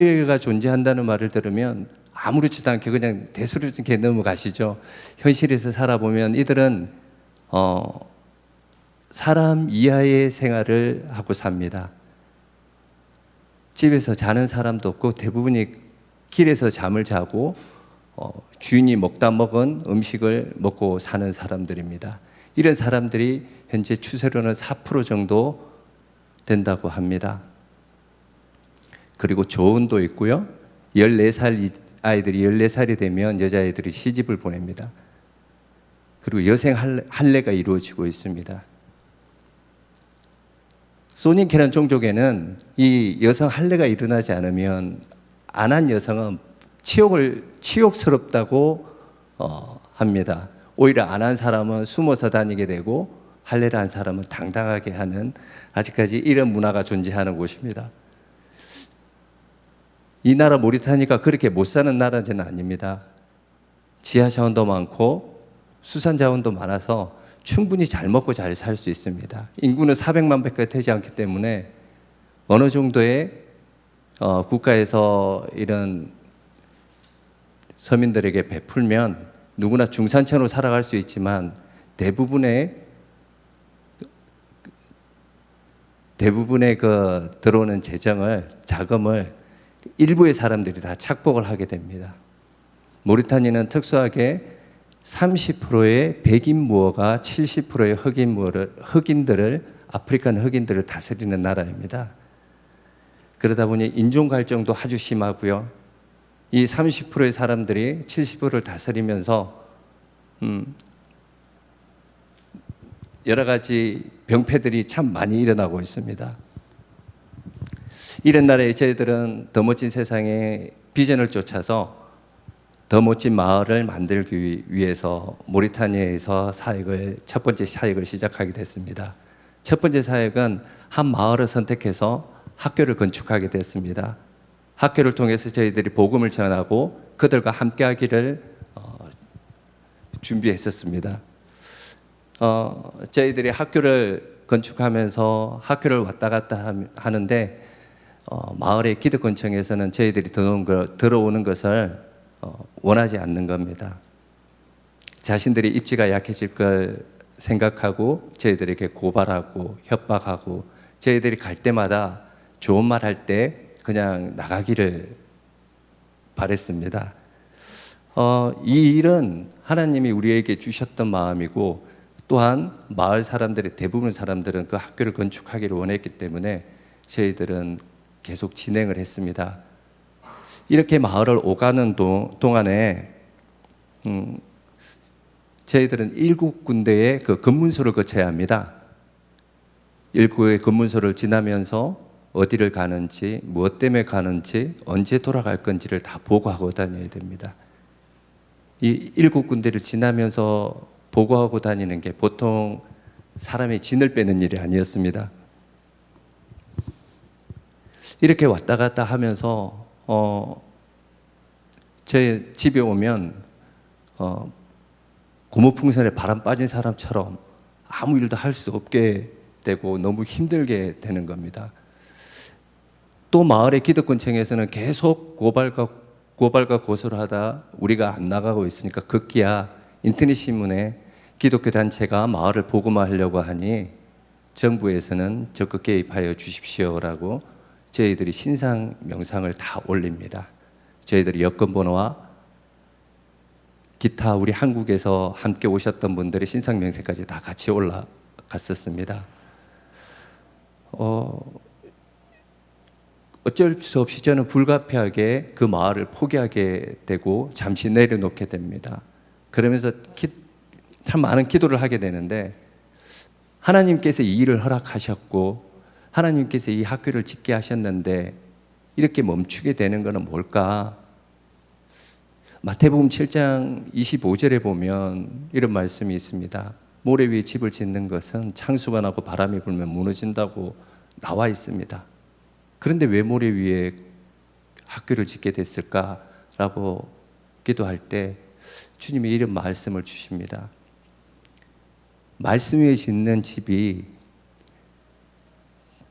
현실가 존재한다는 말을 들으면 아무렇지도 않게 그냥 대수롭게 넘어가시죠. 현실에서 살아보면 이들은 어, 사람 이하의 생활을 하고 삽니다. 집에서 자는 사람도 없고 대부분이 길에서 잠을 자고 어, 주인이 먹다 먹은 음식을 먹고 사는 사람들입니다. 이런 사람들이 현재 추세로는 4% 정도 된다고 합니다. 그리고 조언도 있고요. 14살 이- 아이들이 14살이 되면 여자아이들이 시집을 보냅니다. 그리고 여생 할례, 할례가 이루어지고 있습니다. 소니케라는 종족에는 이 여성 할례가 일어나지 않으면 안 한 여성은 치욕을 치욕스럽다고 어, 합니다. 오히려 안 한 사람은 숨어서 다니게 되고 할례를 한 사람은 당당하게 하는 아직까지 이런 문화가 존재하는 곳입니다. 이 나라 모리타니가 그렇게 못 사는 나라는 아닙니다. 지하 자원도 많고 수산 자원도 많아서 충분히 잘 먹고 잘 살 수 있습니다. 인구는 400만 밖에 되지 않기 때문에 어느 정도의 어, 국가에서 이런 서민들에게 베풀면 누구나 중산층으로 살아갈 수 있지만 대부분의 대부분의 그 들어오는 재정을 자금을 일부의 사람들이 다 착복을 하게 됩니다. 모리타니는 특수하게 30%의 백인 무어가 70%의 흑인 무어를 흑인들을 아프리칸 흑인들을 다스리는 나라입니다. 그러다 보니 인종 갈등도 아주 심하고요. 이 30%의 사람들이 70%를 다스리면서 음, 여러 가지 병폐들이 참 많이 일어나고 있습니다. 이런 나라에 저희들은 더 멋진 세상에 비전을 쫓아서 더 멋진 마을을 만들기 위- 위해서 모리타니아에서 사역을 첫 번째 사역을 시작하게 됐습니다. 첫 번째 사역은 한 마을을 선택해서 학교를 건축하게 됐습니다. 학교를 통해서 저희들이 복음을 전하고 그들과 함께하기를 어, 준비했었습니다. 어, 저희들이 학교를 건축하면서 학교를 왔다 갔다 함- 하는데 어, 마을의 기득권청에서는 저희들이 들어오는, 걸, 들어오는 것을 어, 원하지 않는 겁니다. 자신들이 입지가 약해질 걸 생각하고 저희들에게 고발하고 협박하고 저희들이 갈 때마다 좋은 말 할 때 그냥 나가기를 바랬습니다. 어, 이 일은 하나님이 우리에게 주셨던 마음이고 또한 마을 사람들의 대부분 사람들은 그 학교를 건축하기를 원했기 때문에 저희들은 계속 진행을 했습니다. 이렇게 마을을 오가는 도- 동안에 음, 저희들은 일곱 군데의 그 검문소를 거쳐야 합니다. 일곱의 검문소를 지나면서 어디를 가는지, 무엇 때문에 가는지, 언제 돌아갈 건지를 다 보고하고 다녀야 됩니다. 이 일곱 군데를 지나면서 보고하고 다니는 게 보통 사람의 진을 빼는 일이 아니었습니다. 이렇게 왔다 갔다 하면서 어, 제 집에 오면 어, 고무풍선에 바람 빠진 사람처럼 아무 일도 할 수 없게 되고 너무 힘들게 되는 겁니다. 또 마을의 기득권청에서는 계속 고발과 고발과 고소를 하다 우리가 안 나가고 있으니까 급기야 인터넷 신문에 기독교 단체가 마을을 복음화하려고 하니 정부에서는 적극 개입하여 주십시오라고 저희들이 신상 명상을 다 올립니다. 저희들이 여권 번호와 기타 우리 한국에서 함께 오셨던 분들의 신상 명세까지 다 같이 올라갔었습니다. 어, 어쩔 수 없이 저는 불가피하게 그 마을을 포기하게 되고 잠시 내려놓게 됩니다. 그러면서 기, 참 많은 기도를 하게 되는데 하나님께서 이 일을 허락하셨고 하나님께서 이 학교를 짓게 하셨는데 이렇게 멈추게 되는 것은 뭘까? 마태복음 7장 25절에 보면 이런 말씀이 있습니다. 모래 위에 집을 짓는 것은 창수가 나고 바람이 불면 무너진다고 나와 있습니다. 그런데 왜 모래 위에 학교를 짓게 됐을까라고 기도할 때 주님이 이런 말씀을 주십니다. 말씀 위에 짓는 집이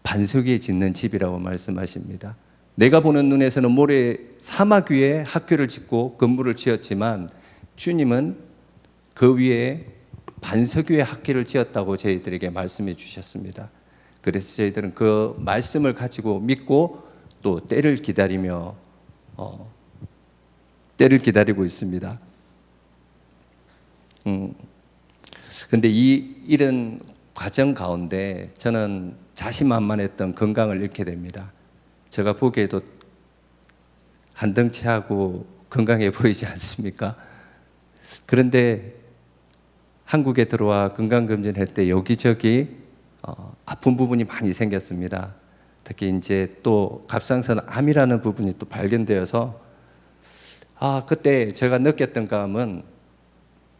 반석 위에 짓는 집이라고 말씀하십니다. 내가 보는 눈에서는 모래 사막 위에 학교를 짓고 건물을 지었지만 주님은 그 위에 반석 위에 학교를 지었다고 저희들에게 말씀해 주셨습니다. 그래서 저희들은 그 말씀을 가지고 믿고 또 때를 기다리며 어, 때를 기다리고 있습니다. 음, 근데 이 이런 과정 가운데 저는 자신만만했던 건강을 잃게 됩니다. 제가 보기에도 한덩치하고 건강해 보이지 않습니까? 그런데 한국에 들어와 건강검진할 때 여기저기 어, 아픈 부분이 많이 생겼습니다. 특히 이제 또 갑상선 암이라는 부분이 또 발견되어서 아 그때 제가 느꼈던 감은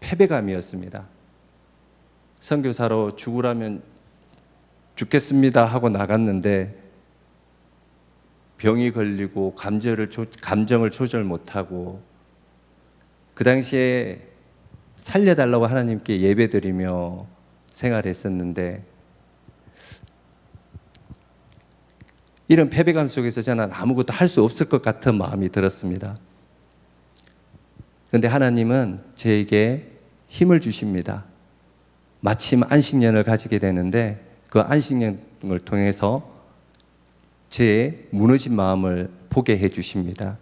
패배감이었습니다. 선교사로 죽으라면 죽겠습니다 하고 나갔는데 병이 걸리고 감정을 조, 감정을 조절 못하고 그 당시에 살려달라고 하나님께 예배드리며 생활했었는데 이런 패배감 속에서 저는 아무것도 할 수 없을 것 같은 마음이 들었습니다. 그런데 하나님은 저에게 힘을 주십니다. 마침 안식년을 가지게 되는데 그 안식년을 통해서 제 무너진 마음을 보게 해 주십니다.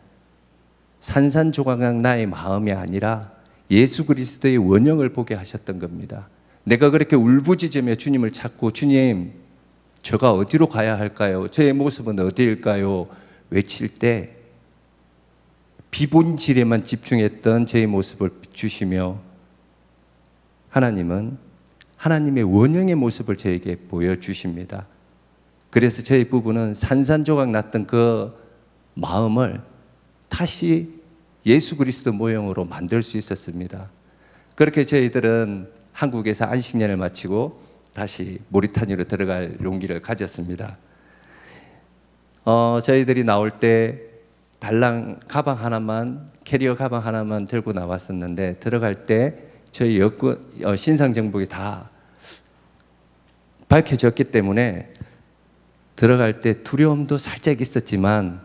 산산조각 나의 마음이 아니라 예수 그리스도의 원형을 보게 하셨던 겁니다. 내가 그렇게 울부짖으며 주님을 찾고 주님 저가 어디로 가야 할까요? 저의 모습은 어디일까요? 외칠 때 비본질에만 집중했던 제 모습을 주시며 하나님은 하나님의 원형의 모습을 저에게 보여주십니다. 그래서 저희 부부는 산산조각 났던 그 마음을 다시 예수 그리스도 모형으로 만들 수 있었습니다. 그렇게 저희들은 한국에서 안식년을 마치고 다시 모리타니로 들어갈 용기를 가졌습니다. 어, 저희들이 나올 때 달랑 가방 하나만 캐리어 가방 하나만 들고 나왔었는데 들어갈 때 저희 여권 어, 신상 정보가 다 밝혀졌기 때문에 들어갈 때 두려움도 살짝 있었지만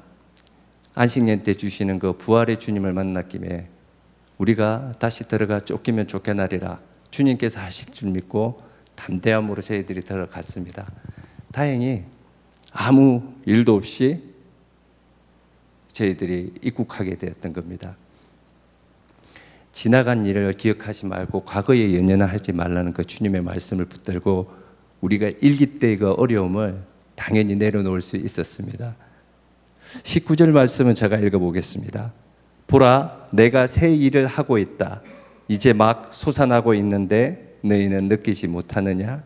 안식년 때 주시는 그 부활의 주님을 만났기에 우리가 다시 들어가 쫓기면 쫓겨나리라 주님께서 하실 줄 믿고 담대함으로 저희들이 들어갔습니다. 다행히 아무 일도 없이 저희들이 입국하게 되었던 겁니다. 지나간 일을 기억하지 말고 과거에 연연하지 말라는 그 주님의 말씀을 붙들고 우리가 일기 때의 그 어려움을 당연히 내려놓을 수 있었습니다. 19절 말씀은 제가 읽어보겠습니다. 보라, 내가 새 일을 하고 있다. 이제 막 솟아나고 있는데 너희는 느끼지 못하느냐?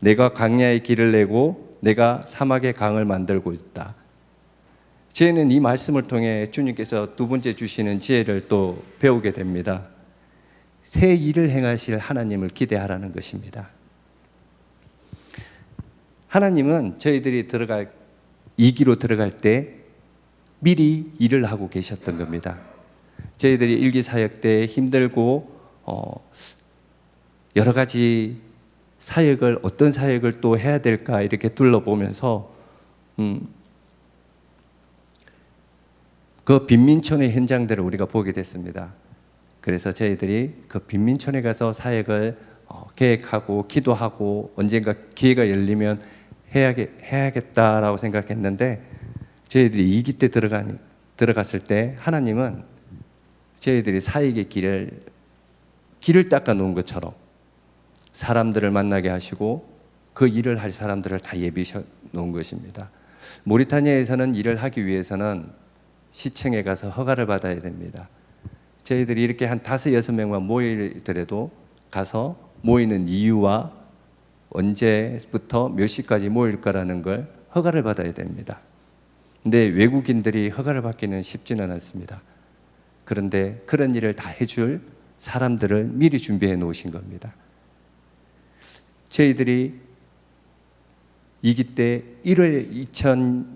내가 광야의 길을 내고 내가 사막의 강을 만들고 있다. 저희는 이 말씀을 통해 주님께서 두 번째 주시는 지혜를 또 배우게 됩니다. 새 일을 행하실 하나님을 기대하라는 것입니다. 하나님은 저희들이 들어갈 이기로 들어갈 때 미리 일을 하고 계셨던 겁니다. 저희들이 일기 사역 때 힘들고 어, 여러 가지 사역을 어떤 사역을 또 해야 될까 이렇게 둘러보면서 음, 그 빈민촌의 현장들을 우리가 보게 됐습니다. 그래서 저희들이 그 빈민촌에 가서 사역을 어, 계획하고 기도하고 언젠가 기회가 열리면 해야겠, 해야겠 다라고 생각했는데 저희들이 이기 때 들어간, 들어갔을 때 하나님은 저희들이 사익의 길을 길을 닦아 놓은 것처럼 사람들을 만나게 하시고 그 일을 할 사람들을 다 예비해 놓은 것입니다. 모리타니아에서는 일을 하기 위해서는 시청에 가서 허가를 받아야 됩니다. 저희들이 이렇게 한 다섯 여섯 명만 모이더라도 가서 모이는 이유와 언제부터 몇 시까지 모일까라는 걸 허가를 받아야 됩니다. 근데 외국인들이 허가를 받기는 쉽지는 않습니다. 그런데 그런 일을 다 해줄 사람들을 미리 준비해 놓으신 겁니다. 저희들이 이기 때 1월 2000,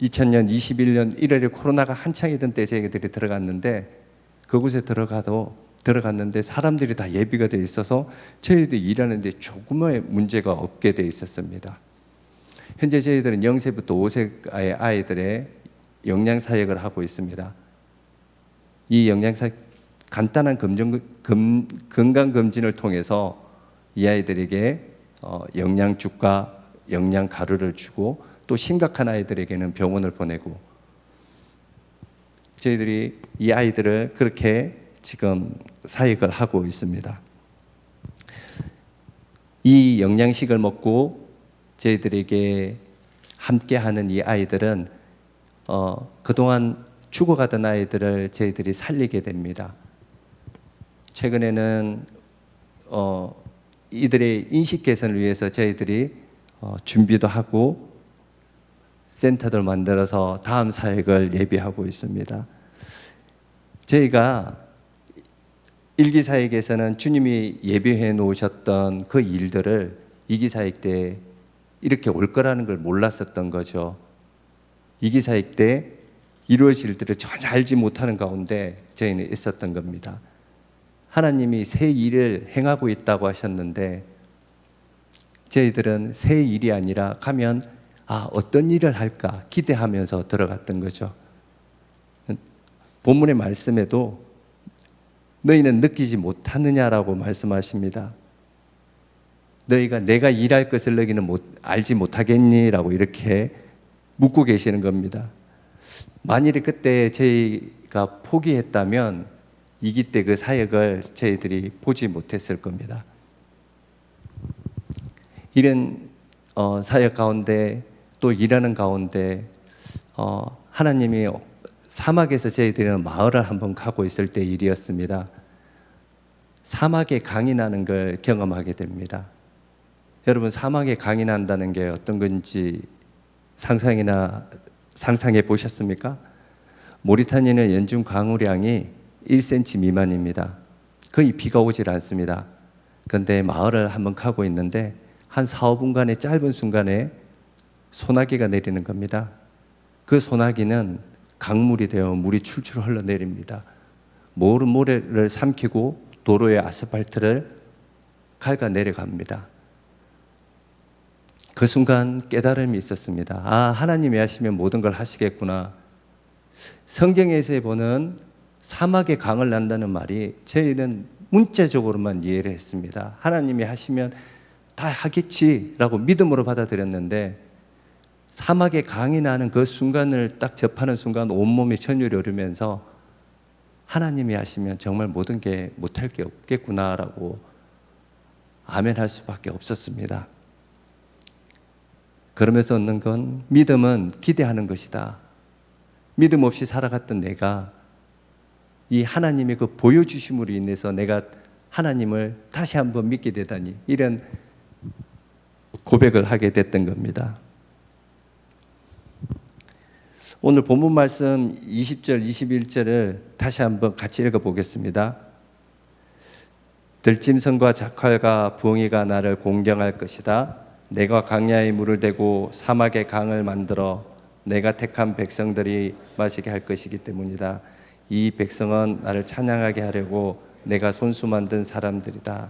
2000년 21년 1월에 코로나가 한창이던 때 저희들이 들어갔는데 그곳에 들어가도 들어갔는데 사람들이 다 예비가 돼 있어서 저희들이 일하는데 조금의 문제가 없게 돼 있었습니다. 현재 저희들은 0세부터 5세의 아이들의 영양 사역을 하고 있습니다. 이 영양 사 간단한 검정 검, 건강 검진을 통해서 이 아이들에게 어, 영양죽과 영양 가루를 주고 또 심각한 아이들에게는 병원을 보내고 저희들이 이 아이들을 그렇게 지금 사역을 하고 있습니다. 이 영양식을 먹고 저희들에게 함께하는 이 아이들은 어, 그동안 죽어가던 아이들을 저희들이 살리게 됩니다. 최근에는 어, 이들의 인식 개선을 위해서 저희들이 어, 준비도 하고 센터들 만들어서 다음 사역을 예비하고 있습니다. 저희가 일기 사역에서는 주님이 예비해 놓으셨던 그 일들을 이기 사역 때 이렇게 올 거라는 걸 몰랐었던 거죠. 이기 사역 때 이루어질 일들을 전혀 알지 못하는 가운데 저희는 있었던 겁니다. 하나님이 새 일을 행하고 있다고 하셨는데 저희들은 새 일이 아니라 가면 아 어떤 일을 할까 기대하면서 들어갔던 거죠. 본문의 말씀에도 너희는 느끼지 못하느냐라고 말씀하십니다. 너희가 내가 일할 것을 너희는 못, 알지 못하겠니라고 이렇게 묻고 계시는 겁니다. 만일에 그때 저희가 포기했다면 이기 때 그 사역을 저희들이 보지 못했을 겁니다. 이런 어, 사역 가운데 또 일하는 가운데 어, 하나님이 사막에서 저희들은 마을을 한번 가고 있을 때 일이었습니다. 사막에 강이 나는 걸 경험하게 됩니다. 여러분 사막에 강이 난다는 게 어떤 건지 상상이나 상상해 보셨습니까? 모리타니아는 연중 강우량이 1cm 미만입니다. 거의 비가 오질 않습니다. 그런데 마을을 한번 가고 있는데 한 4, 5분간의 짧은 순간에 소나기가 내리는 겁니다. 그 소나기는 강물이 되어 물이 출출 흘러내립니다. 모른 모래를 삼키고 도로의 아스팔트를 갉아 내려갑니다. 그 순간 깨달음이 있었습니다. 아, 하나님이 하시면 모든 걸 하시겠구나. 성경에서 보는 사막에 강을 난다는 말이 저희는 문자적으로만 이해를 했습니다. 하나님이 하시면 다 하겠지라고 믿음으로 받아들였는데 사막에 강이 나는 그 순간을 딱 접하는 순간 온몸이 전율이 오르면서 하나님이 하시면 정말 모든 게 못할 게 없겠구나라고 아멘 할 수밖에 없었습니다. 그러면서 얻는 건 믿음은 기대하는 것이다. 믿음 없이 살아갔던 내가 이 하나님의 그 보여주심으로 인해서 내가 하나님을 다시 한번 믿게 되다니 이런 고백을 하게 됐던 겁니다. 오늘 본문 말씀 20절, 21절을 다시 한번 같이 읽어 보겠습니다. 들짐승과 자칼과 부엉이가 나를 공경할 것이다. 내가 강야에 물을 대고 사막에 강을 만들어 내가 택한 백성들이 마시게 할 것이기 때문이다. 이 백성은 나를 찬양하게 하려고 내가 손수 만든 사람들이다.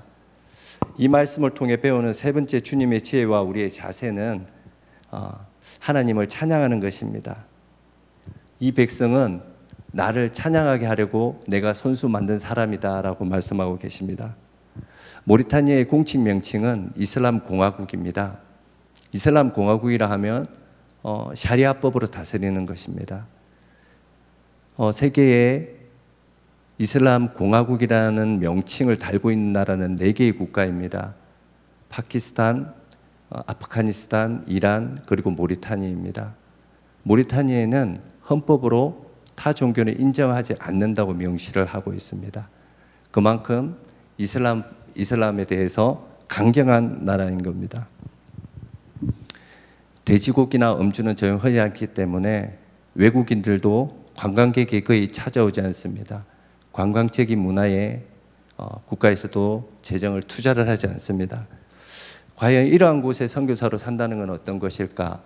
이 말씀을 통해 배우는 세 번째 주님의 지혜와 우리의 자세는 어, 하나님을 찬양하는 것입니다. 이 백성은 나를 찬양하게 하려고 내가 손수 만든 사람이다라고 말씀하고 계십니다. 모리타니아의 공식 명칭은 이슬람 공화국입니다. 이슬람 공화국이라 하면 어, 샤리아법으로 다스리는 것입니다. 어, 세계에 이슬람 공화국이라는 명칭을 달고 있는 나라는 네 개의 국가입니다. 파키스탄, 어, 아프가니스탄, 이란 그리고 모리타니아입니다. 모리타니아는 헌법으로 타 종교를 인정하지 않는다고 명시를 하고 있습니다. 그만큼 이슬람 이슬람에 대해서 강경한 나라인 겁니다. 돼지고기나 음주는 전혀 허지 않기 때문에 외국인들도 관광객이 거의 찾아오지 않습니다. 관광적인 문화에 어, 국가에서도 재정을 투자를 하지 않습니다. 과연 이러한 곳에 선교사로 산다는 건 어떤 것일까?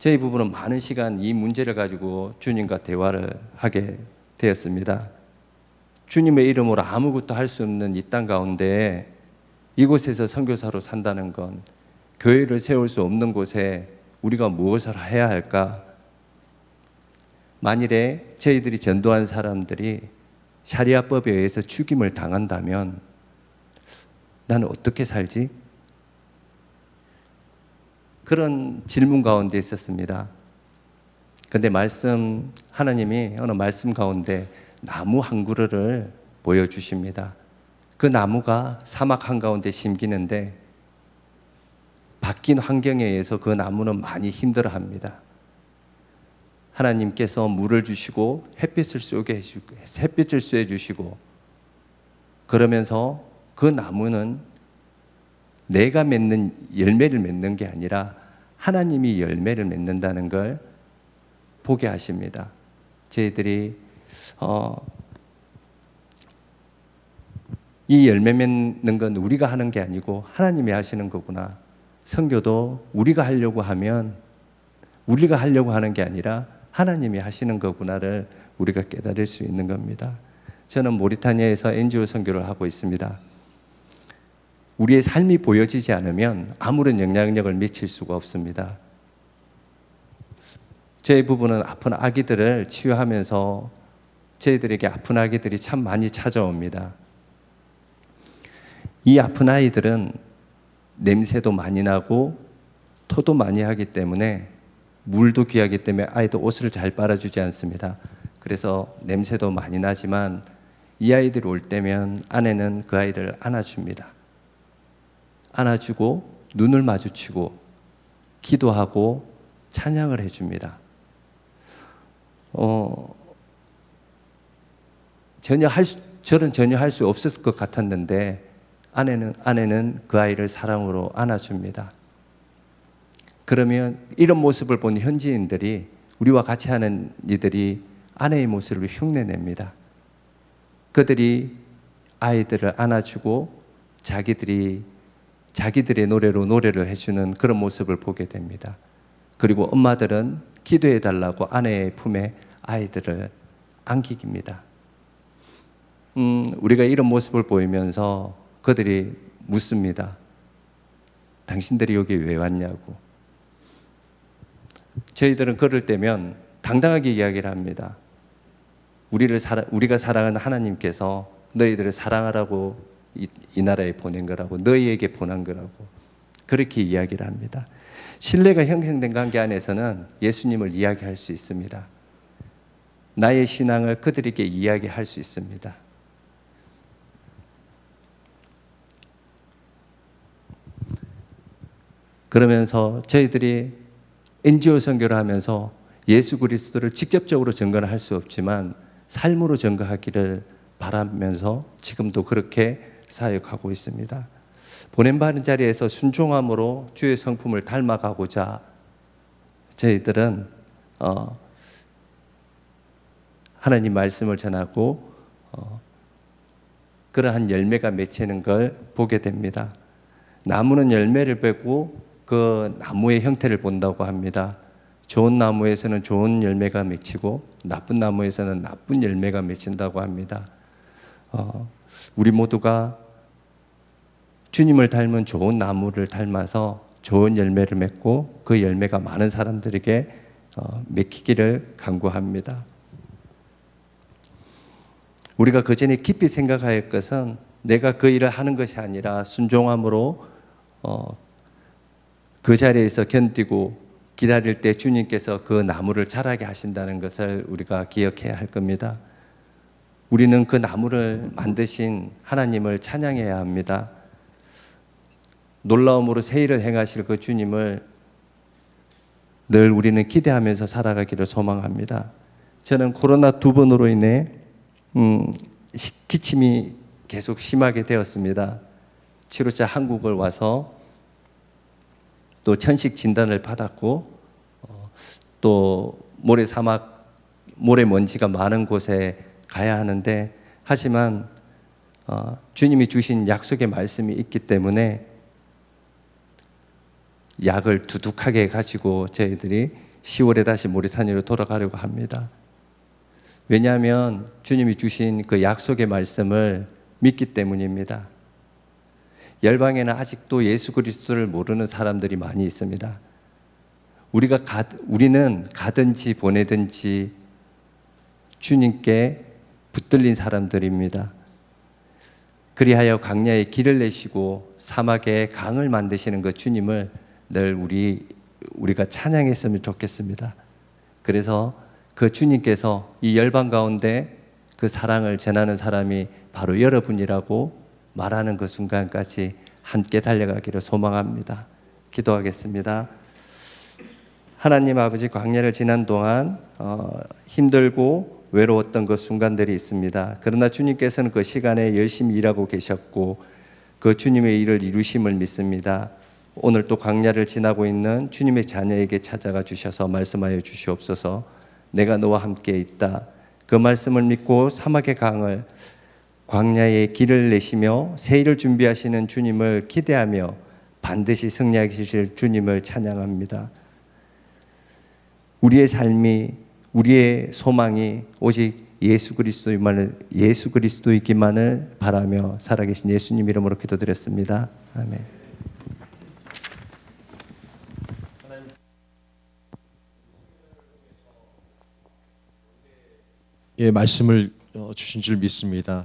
저희 부부는 많은 시간 이 문제를 가지고 주님과 대화를 하게 되었습니다. 주님의 이름으로 아무것도 할 수 없는 이 땅 가운데 이곳에서 선교사로 산다는 건 교회를 세울 수 없는 곳에 우리가 무엇을 해야 할까? 만일에 저희들이 전도한 사람들이 샤리아법에 의해서 죽임을 당한다면 나는 어떻게 살지? 그런 질문 가운데 있었습니다. 근데 말씀 하나님이 어느 말씀 가운데 나무 한 그루를 보여주십니다. 그 나무가 사막 한가운데 심기는데 바뀐 환경에 의해서 그 나무는 많이 힘들어 합니다. 하나님께서 물을 주시고 햇빛을 쏘게 해주고 햇빛을 쏘해 주시고 그러면서 그 나무는 내가 맺는 열매를 맺는 게 아니라 하나님이 열매를 맺는다는 걸 보게 하십니다. 저희들이 어, 이 열매 맺는 건 우리가 하는 게 아니고 하나님이 하시는 거구나. 선교도 우리가 하려고 하면 우리가 하려고 하는 게 아니라 하나님이 하시는 거구나를 우리가 깨달을 수 있는 겁니다. 저는 모리타니아에서 NGO 선교를 하고 있습니다. 우리의 삶이 보여지지 않으면 아무런 영향력을 미칠 수가 없습니다. 저희 부부는 아픈 아기들을 치유하면서 저희들에게 아픈 아기들이 참 많이 찾아옵니다. 이 아픈 아이들은 냄새도 많이 나고 토도 많이 하기 때문에 물도 귀하기 때문에 아이도 옷을 잘 빨아주지 않습니다. 그래서 냄새도 많이 나지만 이 아이들이 올 때면 아내는 그 아이를 안아줍니다. 안아주고 눈을 마주치고 기도하고 찬양을 해줍니다. 어, 전혀 할 수, 저는 전혀 할 수 없을 것 같았는데 아내는 아내는 그 아이를 사랑으로 안아줍니다. 그러면 이런 모습을 본 현지인들이 우리와 같이 하는 이들이 아내의 모습을 흉내냅니다. 그들이 아이들을 안아주고 자기들이 자기들의 노래로 노래를 해주는 그런 모습을 보게 됩니다. 그리고 엄마들은 기도해 달라고 아내의 품에 아이들을 안기깁니다. 음, 우리가 이런 모습을 보이면서 그들이 묻습니다. 당신들이 여기 왜 왔냐고. 저희들은 그럴 때면 당당하게 이야기를 합니다. 우리를 사랑, 우리가 사랑하는 하나님께서 너희들을 사랑하라고 이, 이 나라에 보낸 거라고 너희에게 보낸 거라고 그렇게 이야기를 합니다. 신뢰가 형성된 관계 안에서는 예수님을 이야기할 수 있습니다. 나의 신앙을 그들에게 이야기할 수 있습니다. 그러면서 저희들이 NGO 선교를 하면서 예수 그리스도를 직접적으로 증거를 할수 없지만 삶으로 증거하기를 바라면서 지금도 그렇게 사역하고 있습니다. 보냄받은 자리에서 순종함으로 주의 성품을 닮아가고자 저희들은 어, 하나님 말씀을 전하고 어, 그러한 열매가 맺히는 걸 보게 됩니다. 나무는 열매를 빼고 그 나무의 형태를 본다고 합니다. 좋은 나무에서는 좋은 열매가 맺히고 나쁜 나무에서는 나쁜 열매가 맺힌다고 합니다. 어, 우리 모두가 주님을 닮은 좋은 나무를 닮아서 좋은 열매를 맺고 그 열매가 많은 사람들에게 어, 맺히기를 간구합니다. 우리가 그 전에 깊이 생각할 것은 내가 그 일을 하는 것이 아니라 순종함으로 어, 그 자리에서 견디고 기다릴 때 주님께서 그 나무를 자라게 하신다는 것을 우리가 기억해야 할 겁니다. 우리는 그 나무를 만드신 하나님을 찬양해야 합니다. 놀라움으로 새 일을 행하실 그 주님을 늘 우리는 기대하면서 살아가기를 소망합니다. 저는 코로나 두 번으로 인해 음, 기침이 계속 심하게 되었습니다. 치료자 한국을 와서 또 천식 진단을 받았고 어, 또 모래 사막 모래 먼지가 많은 곳에 가야 하는데 하지만 어, 주님이 주신 약속의 말씀이 있기 때문에 약을 두둑하게 가지고 저희들이 10월에 다시 모리타니아로 돌아가려고 합니다. 왜냐하면 주님이 주신 그 약속의 말씀을 믿기 때문입니다. 열방에는 아직도 예수 그리스도를 모르는 사람들이 많이 있습니다. 우리가 가, 우리는 가든지 보내든지 주님께 붙들린 사람들입니다. 그리하여 광야에 길을 내시고 사막에 강을 만드시는 그 주님을 늘 우리 우리가 찬양했으면 좋겠습니다. 그래서 그 주님께서 이 열방 가운데 그 사랑을 전하는 사람이 바로 여러분이라고 말하는 그 순간까지 함께 달려가기를 소망합니다. 기도하겠습니다. 하나님 아버지 광야를 지난 동안 어, 힘들고 외로웠던 그 순간들이 있습니다. 그러나 주님께서는 그 시간에 열심히 일하고 계셨고 그 주님의 일을 이루심을 믿습니다. 오늘 또 광야를 지나고 있는 주님의 자녀에게 찾아가 주셔서 말씀하여 주시옵소서. 내가 너와 함께 있다. 그 말씀을 믿고 사막의 강을 광야의 길을 내시며 새 일을 준비하시는 주님을 기대하며 반드시 승리하실 주님을 찬양합니다. 우리의 삶이 우리의 소망이 오직 예수 그리스도이만을 예수 그리스도이기만을 바라며 살아계신 예수님 이름으로 기도드렸습니다. 아멘. 예, 말씀을 어, 주신 줄 믿습니다.